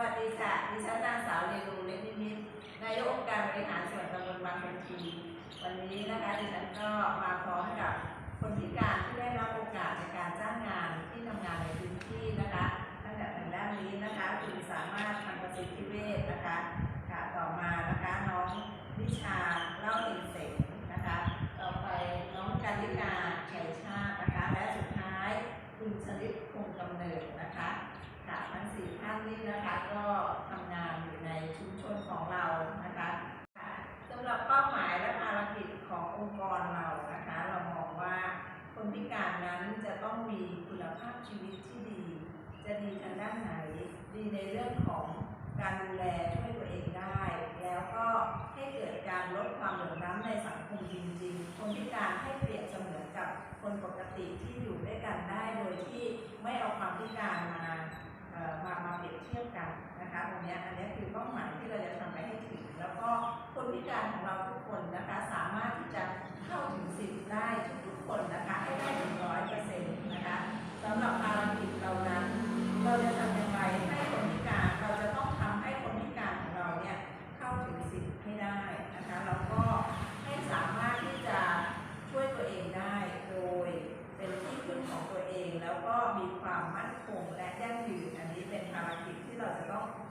วัสดีค่ะ ดิฉันนางสาวเรนูเล็กนิมิตนายกองค์การบริหารส่วนตำบลบางคนทีวันนี้นะคะดิฉันก็มาพร้อมกับคนพิการที่ได้รับโอกาสในการจ้างงานที่ทำงานในพื้นที่นะคะตั้งแต่ทางด้านนี้นะคะคุณสามารถทำประสิทธิเวชนะคะค่ะต่อมานะคะน้องวิชาเล่าเองเสงนะคะ ต่อไปน้องกันลิกาชัยชาตินะคะ และสุดท้ายคุณชลิตคงกำเนิดนะคะ สี่ท่านนี้นะคะ ก็ทำงานอยู่ในชุมชนของเรานะคะสำหรับเป้าหมายและภารกิจขององค์กรเรานะคะ เรามองว่าคนพิการนั้นจะต้องมีคุณภาพชีวิตที่ดี จะดีทางด้านไหน ดีในเรื่องของการดูแลช่วยตัวเองได้ แล้วก็ให้เกิดการลดความเหลื่อมล้ำในสังคมจริงๆ คนพิการให้เปรียบเสมือนกับคนปกติที่อยู่ด้วยกันได้โดยที่ไม่เอาความพิการมา มามาเปรียบเทียบกันนะคะตรงนี้อันนี้คือเป้าหมายที่เราจะทำไปให้ถึง แล้วก็คนพิการของเราทุกคนนะคะสามารถที่จะเข้าถึงสิทธิ์ได้ทุกๆคนนะคะให้ได้ถึงร้อยเปอร์เซ็นต์นะคะสำหรับภารกิจเรานะ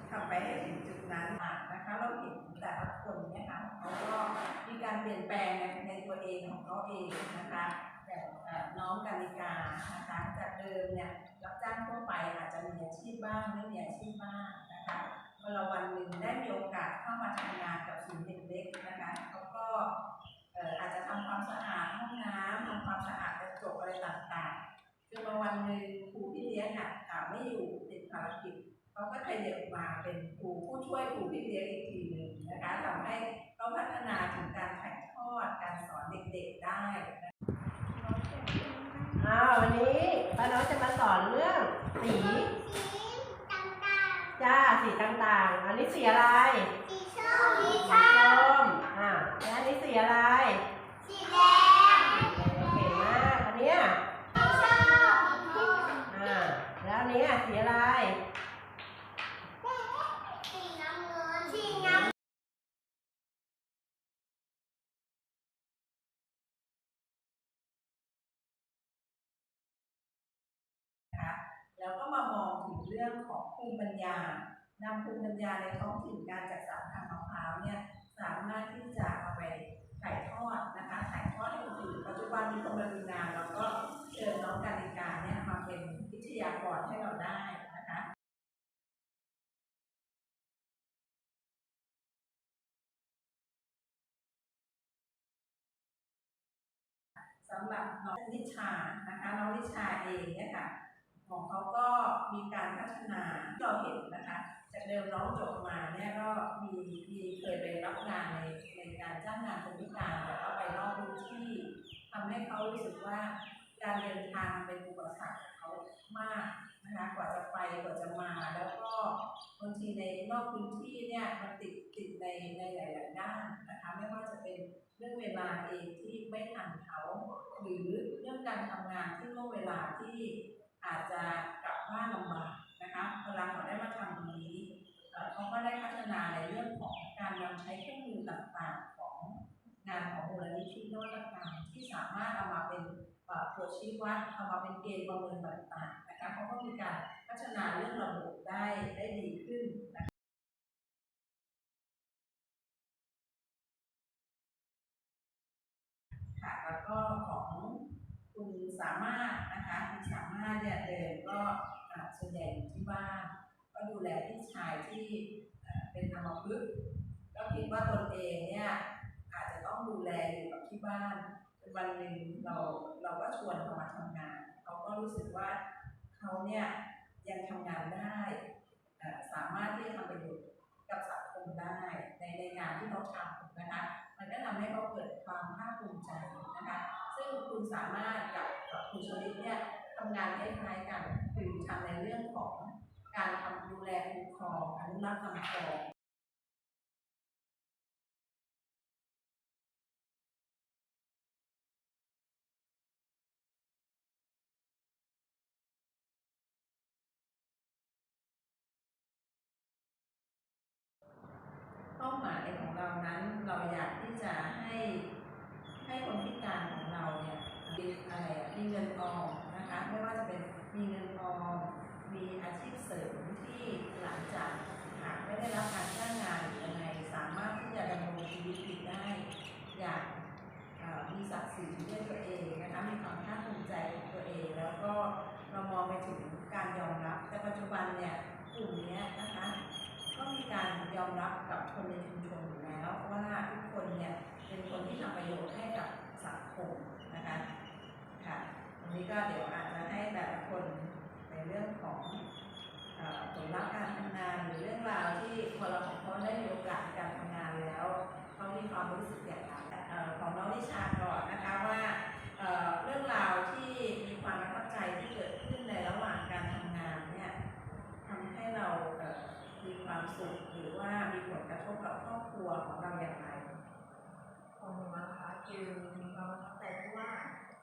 ทำไปให้ถึงจุดนั้นอะนะคะ เราเห็นแต่ละคนเนี่ยค่ะเขาก็มีการเปลี่ยนแปลงในในตัวเองของเขาเองนะคะอย่างน้องกานิกานะคะจากเดิมเนี่ยรับจ้างทั่วไปอาจจะมีอาชีพบ้างไม่มีอาชีพบ้างนะคะเมื่อเราวันหนึ่งได้มีโอกาสเข้ามาทำงานกับศูนย์เด็กเล็กนะคะเขาก็อาจจะทำความสะอาดห้องน้ำทำความสะอาดกระจกอะไรต่างๆจนมาวันหนึ่งครูพี่เลี้ยงอะไม่อยู่ติดภารกิจเขาก็ มาเป็นครูผู้ช่วยครูพี่เลี้ยงอีกทีหนึ่งนะคะทำให้เขาพัฒนาถึงการถ่ายทอดการสอนเด็กๆได้อ้าววันนี้ป้าน้อยจะมาสอนเรื่องสีจ้าสีต่างๆ อันนี้สีอะไร สีส้มอ่าแล้วอันนี้สีอะไรเก่งมาก อันเนี้ยอ่า แล้วอันเนี้ยสีอะไร แล้วก็มามองถึงเรื่องของภูมิปัญญานำภูมิปัญญาในท้องถิ่นการจัดสรรทางมะพร้าวเนี่ยสามารถที่จะเอาไปถ่ายทอดนะคะถ่ายทอดให้คนอื่นปัจจุบันมีคนมาดูงานเราก็เชิญน้องกาลิกาเนี่ยมาเป็นวิทยากรให้เราได้นะคะสำหรับน้องนิชานะคะน้องนิชาเองเนี่ยค่ะ ของเขาก็มีการพัฒนาที่เราเห็นนะคะจากเดิมน้องจบมาเนี่ยก็มีมีเคยไปรับงานในในการจ้างงานคนพิการแต่ว่าไปนอกพื้นที่ทำให้เขารู้สึกว่าการเดินทางเป็นอุปสรรคกับเขามากนะคะกว่าจะไปกว่าจะมาแล้วก็บางทีในนอกพื้นที่เนี่ยมันติดติดในในหลาย ๆ ด้านนะคะไม่ว่าจะเป็นเรื่องเวลาเองที่ไม่ทันเขา หรือเรื่องการทำงานที่ล่วงเวลาที่ อาจจะกลับบ้านลำบากนะคะเวลาเขาได้มาทำตรงนี้เขาก็ได้พัฒนาในเรื่องของการนำใช้เครื่องมือต่างๆของงานของมูลนิธินวัตกรรมที่สามารถเอามาเป็นตัวชี้วัดเอามาเป็นเกณฑ์ประเมินต่างๆนะคะเขาก็มีการพัฒนาเรื่องระบบได้ได้ดีขึ้นนะคะค่ะแล้วก็ของ คุณสามารถนะคะคุณสามารถเนี่ยเดินก็อ่าส่วนใหญ่อยู่ที่บ้าน ก็ดูแลพี่ชาย ที่เป็นอัมพฤกษ์ก็คิดว่าตนเองเนี่ยอาจจะต้องดูแลอยู่กับที่บ้านจนวันหนึ่งเราเราก็ชวนเขามาทำงานเขาก็รู้สึกว่าเขาเนี่ยยังทำงานได้สามารถที่จะทำประโยชน์กับสังคมได้ในในงานที่เขาทำนะคะ มันก็ทำให้เขาเกิดความภาคภูมิใจนะคะ ซึ่งคุณสามารถกับกับคุณชลิดเนี่ยทำงานคล้ายๆกันคือทำในเรื่องของ การทำดูแลคุ้มครองอนุรักษ์คำครองเป้าหมายของเรานั้นเราอยากที่จะให้ให้คนพิการของเราเนี่ยมีอะไรมีเงินออมนะคะไม่ว่าจะเป็นมีเงินออม มีอาชีพเสริมที่หลังจากหากไม่ได้รับการจ้างงานหรือยังไงสามารถที่จะดำรงชีวิตอยู่ได้ อย่างมีศักดิ์ศรีด้วยตัวเองนะคะมีความภาคภูมิใจตัวเอง แล้วก็เรามองไปถึงการยอมรับ แต่ปัจจุบันเนี่ยกลุ่มนี้นะคะ ก็มีการยอมรับกับคนในชุมชนอยู่แล้วว่าทุกคนเนี่ยเป็นคนที่ทำประโยชน์ให้กับสังคมนะคะค่ะวันนี้ก็เดี๋ยว สุขหรือว่ามีผลกระทบกับครอบครัวของเราอย่างไรของหนูนะคะคือมีความประทับใจที่ว่า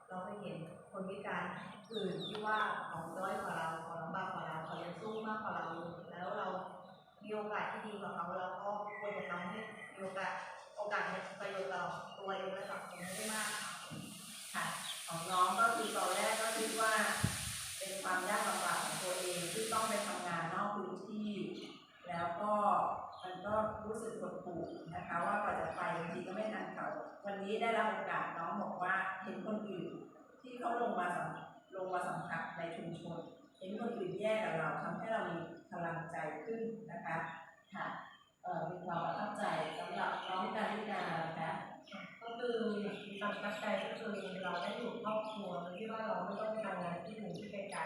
เราไปเห็นคนพิการอื่นที่ว่าเขาด้อยกว่าเราเขาลำบากกว่าเราเขายังสู้มากกว่าเรา แล้วเรามีโอกาสที่ดีกว่าเขาเราก็ควรจะทำให้มีโอกาสโอกาสในประโยชน์เราตัวเองและสังคมให้ได้มากค่ะค่ะของน้องก็คือตอนแรกก็คิดว่า เป็นความยากลำบากของตัวเองที่ต้องไปทำงานนอกพื้นที่ แล้วก็มัน ก็รู้สึกหดหู่นะคะว่ากว่าจะไปบางทีก็ไม่ทันเขาวันนี้ได้รับโอกาสน้องบอกว่าเห็นคนอื่น ที่เขาลงมาสัมลงมาสัมผัสในชุมชน เห็นคนอื่นแย่กับเราทำให้เรามีพลังใจขึ้นนะคะค่ะเอ่อมีความประทับใจสำหรับน้องการพิการนะคะก็คือมีความประทับใจก็คือเราได้อยู่ครอบครัวโดยที่ว่าเราไม่ต้องไปทำงานที่หนึ่งที่ไกล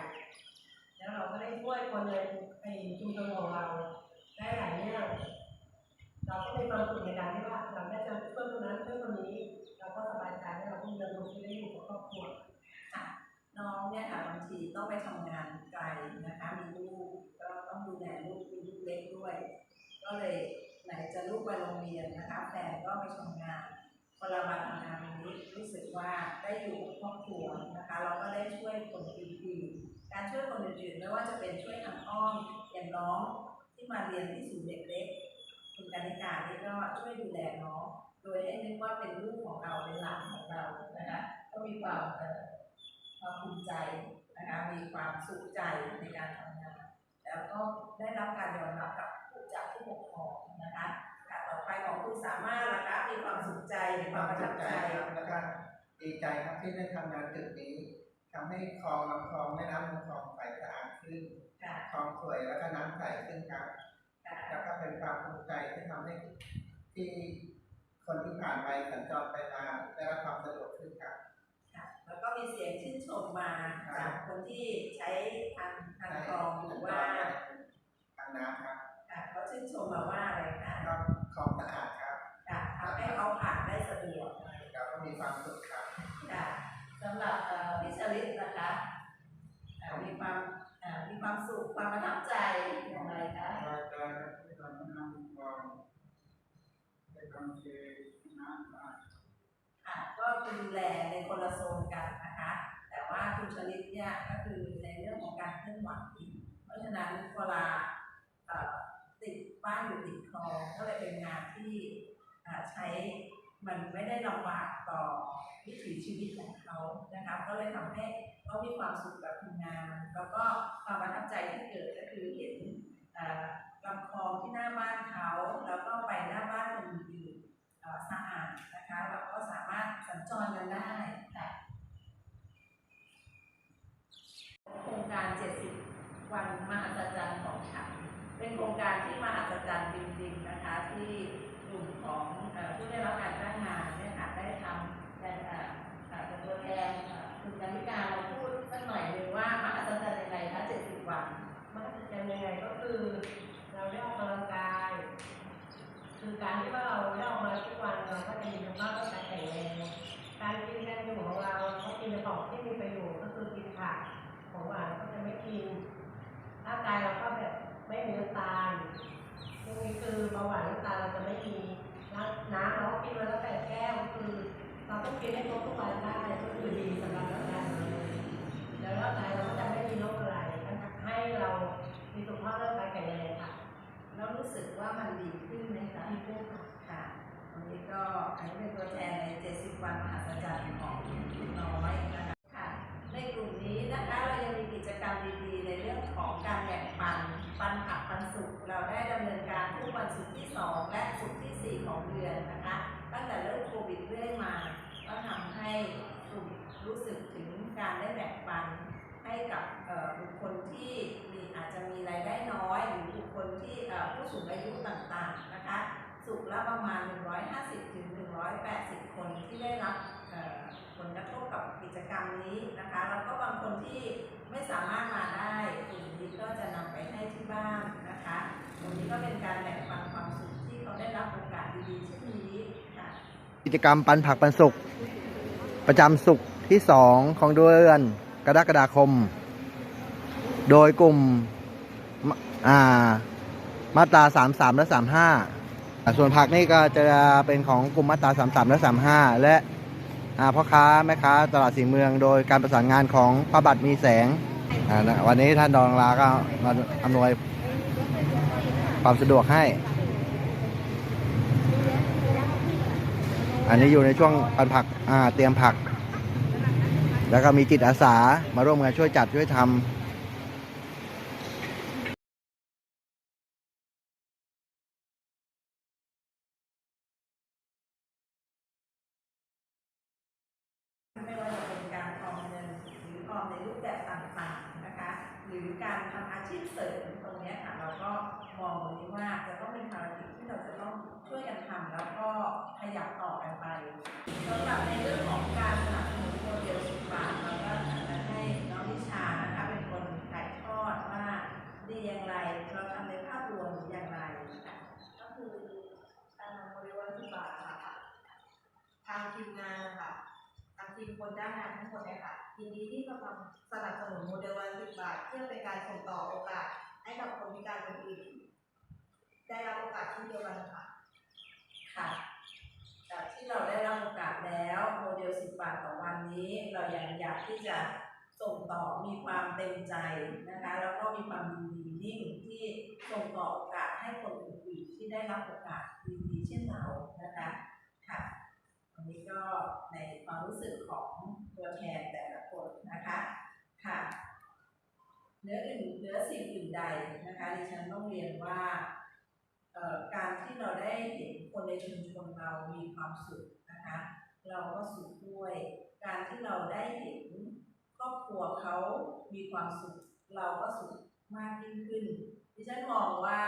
ๆแล้วเราก็ได้ช่วยคนในในชุมชนของเราได้หลายเรื่อง เราก็มีความสุขในการที่ว่าเราได้จะช่วยคนนั้นช่วยคนนี้ เราก็สบายใจและเราก็มีเงินลงที่ได้อยู่กับครอบครัวน้องเนี่ยค่ะบางทีต้องไปทำงานไกลนะคะมีลูกก็ต้องดูแลลูกมีลูกเล็กด้วย ก็เลยไหนจะลูกไปโรงเรียนนะคะแฟนก็ไปทำงานพอเรามาทำงานตรงนี้รู้สึกว่าได้อยู่กับครอบครัวนะคะ เราก็ได้ช่วยคนอื่นๆการช่วยคนอื่นๆไม่ว่าจะเป็นช่วยทางอ้อมอย่างน้องที่มาเรียนที่ศูนย์เด็กเล็ก คุณกานิกานี่ก็ช่วยดูแลน้องโดยให้นึกว่าเป็นลูกของเราเป็นหลานของเรานะคะก็มีความเอ่อความภูมิใจนะคะมีความสุขใจในการทำงานแล้วก็ได้รับการยอมรับกับผู้จากผู้ปกครองนะคะค่ะต่อไปของคุณสามารถนะคะมีความสุขใจมีความประทับใจครับแล้วก็ดีใจครับที่ได้ทำงานจุดนี้ทำให้คลองลำคลองแม่น้ำลำคลองใสสะอาดขึ้นค่ะคลองสวยแล้วก็น้ำใสขึ้นครับค่ะ แล้วก็เป็นความภูมิใจที่ทำให้ที่คนที่ผ่านไปสัญจรไปมาได้รับความสะดวกขึ้นครับค่ะแล้วก็มีเสียงชื่นชมมาจากคนที่ใช้ทางทางคลองหรือว่าทางน้ำครับค่ะเขาชื่นชมมาว่าอะไรคะก็คลองสะอาด ชลิตเนี่ยก็คือในเรื่องของการเคลื่อนไหวเพราะฉะนั้นเวลาติดบ้านอยู่ติดคลองก็เลยเป็นงานที่ใช้มันไม่ได้ลำบากต่อวิถีชีวิตของเขานะคะก็เลยทำให้เขามีความสุขกับทำงาน แล้วก็ความประทับใจที่เกิดก็คือเห็นเอ่อลำคลองที่หน้าบ้านเขาแล้วก็ไปหน้าบ้านคนอื่นๆ เอ่อสะอาดนะคะเราก็สามารถสัญจรกันได้ค่ะโครงการ 70 วันมหัศจรรย์ของฉัน เป็นโครงการที่มหัศจรรย์จริงๆนะคะ ที่กลุ่มของเอ่อผู้ได้รับการจ้างงานเนี่ยค่ะได้ทำแต่เอ่อเอ่อเป็นตัวแทนเอ่อคุณกามิการเราพูดสักหน่อยหนึ่งว่ามหัศจรรย์ยังไงคะ 70 วัน มันก็จะเป็นยังไงก็ คือเราได้ออกกำลังกาย คือการที่ว่าเราได้ออกมาทุกวันเราก็จะมีสภาพร่างกายแข็งแรงการกินการอยู่ของเราก็กินแต่ของที่มีประโยชน์ก็คือกินผักของหวานก็จะไม่กินร่างกายเราก็แบบไม่มีน้ำตาลพวกนี้คือเบาหวานน้ำตาลเราจะไม่มีน้ำเราก็กินวันละแปดแก้วคือ เราต้องกินให้ครบทุกวันได้ก็คือดีสำหรับร่างกายเรา อันนี้เป็นตัวแทนใน 70วันมหัศจรรย์ของคุณน้อยนะคะค่ะ ในกลุ่มนี้นะคะเรายังมีกิจกรรมดีๆ ในเรื่องของการแบ่งปัน ปันผักปันสุขเราได้ดำเนินการทุกวันศุกร์ที่ 2 และศุกร์ที่ 4 ของเดือนนะคะ ตั้งแต่เริ่มโควิดเรื่อยมาก็ทำให้กลุ่มรู้สึกถึงการได้แบ่งปันให้กับบุคคลที่มีอาจจะมีรายได้น้อย หรือบุคคลที่ผู้สูงอายุต่างๆนะคะ สุขละประมาณ 150ถึง 180 คนที่ได้รับผลกระทบกับกิจกรรมนี้นะคะ แล้วก็บางคนที่ไม่สามารถมาได้กลุ่มนี้ก็จะนำไปให้ที่บ้านนะคะตรงนี้ก็เป็นการแบ่งปันความสุขที่เขาได้รับโอกาสดีๆเช่นนี้ค่ะ กิจกรรมปันผักปันสุข ประจำสุขที่สองของเดือนกรกฎาคม โดยกลุ่มมอ่า มาตราสามสามและสามห้า ส่วนผักนี่ก็จะเป็นของกลุ่มมาตราสามสามและสามห้าและพ่อค้าแม่ค้าตลาดสีเมือง โดยการประสานงานของพระบัตรมีแสง วันนี้ท่านดองลาก็มาอำนวยความสะดวกให้ อันนี้อยู่ในช่วงปันผักเตรียมผัก แล้วก็มีจิตอาสามาร่วมกันช่วยจัดช่วยทำ อออมในรูปแบบต่างๆนะคะ หรือการทำอาชีพเสริมตรงนี้ค่ะเราก็มองตรงนี้ว่าจะต้องเป็นภารกิจที่เราจะต้องช่วยกันทำแล้วก็ขยับต่อกันไปสำหรับในเรื่องของการสนับสนุนโมเดลสิบบาทเราก็จะให้น้องวิชานะคะเป็นคนถ่ายทอดว่าดีอย่างไรเราทำในภาพรวมอย่างไรค่ะก็คือการนำบริวารที่บาทค่ะทางทีมงานนะคะทางทีมคนจ้างงานทั้งหมดเนี่ยค่ะ ยินดีที่จะสนับสนุนโมเดลวันสิบบาท เพื่อเป็นการส่งต่อโอกาส ให้กับคนพิการคนอื่นได้รับโอกาสเช่นเดียวกันค่ะ ค่ะ จากที่เราได้รับโอกาสแล้วโมเดล 10 บาทต่อวันนี้ เรายังอยากที่จะส่งต่อมีความเต็มใจนะคะ แล้วก็มีความยินดียิ่งที่ส่งต่อโอกาสให้คนอื่นที่ได้รับโอกาสดีๆเช่นเรานะคะ ค่ะ อันนี้ก็ในความรู้สึกของตัวแทนแต่ละ นนะคะค่ะเนื้ออื่นเนื้อสิ่งอื่นใดนะคะดิฉันต้องเรียนว่าการที่เราได้เห็นคนในชุมชนเรามีความสุขนะคะเราก็สุขด้วย การที่เราได้เห็นครอบครัวเขามีความสุข เราก็สุขมากยิ่งขึ้นดิฉันมองว่า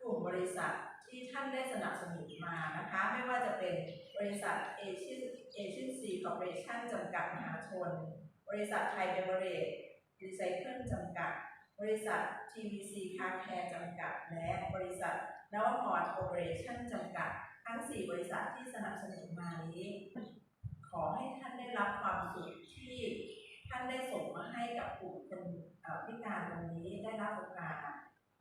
กลุ่มบริษัทที่ท่านได้สนับสนุนมานะคะไม่ว่าจะเป็นบริษัทเอเชียเอเชียซีคอร์ปอเรชั่นจำกัดมหาชน บริษัทไทยเบเวอเรจรีไซเคิลจำกัด บริษัท TVC Car Care จำกัด และบริษัทนวพรโอเปอเรชั่นจำกัด ทั้ง 4 บริษัทที่สนับสนุนมานี้ ขอให้ท่านได้รับความสุขที่ท่านได้ส่งมาให้กับกลุ่มคนพิการตรงนี้ได้รับโอกาส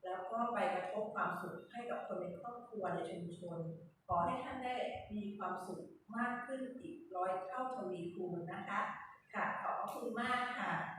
แล้วก็ไปกระทบความสุขให้กับคนในครอบครัวในชุมชน ขอให้ท่านได้มีความสุขมากขึ้นอีกร้อยเท่าทวีคูณนะคะ ค่ะ ขอบพระคุณมากค่ะ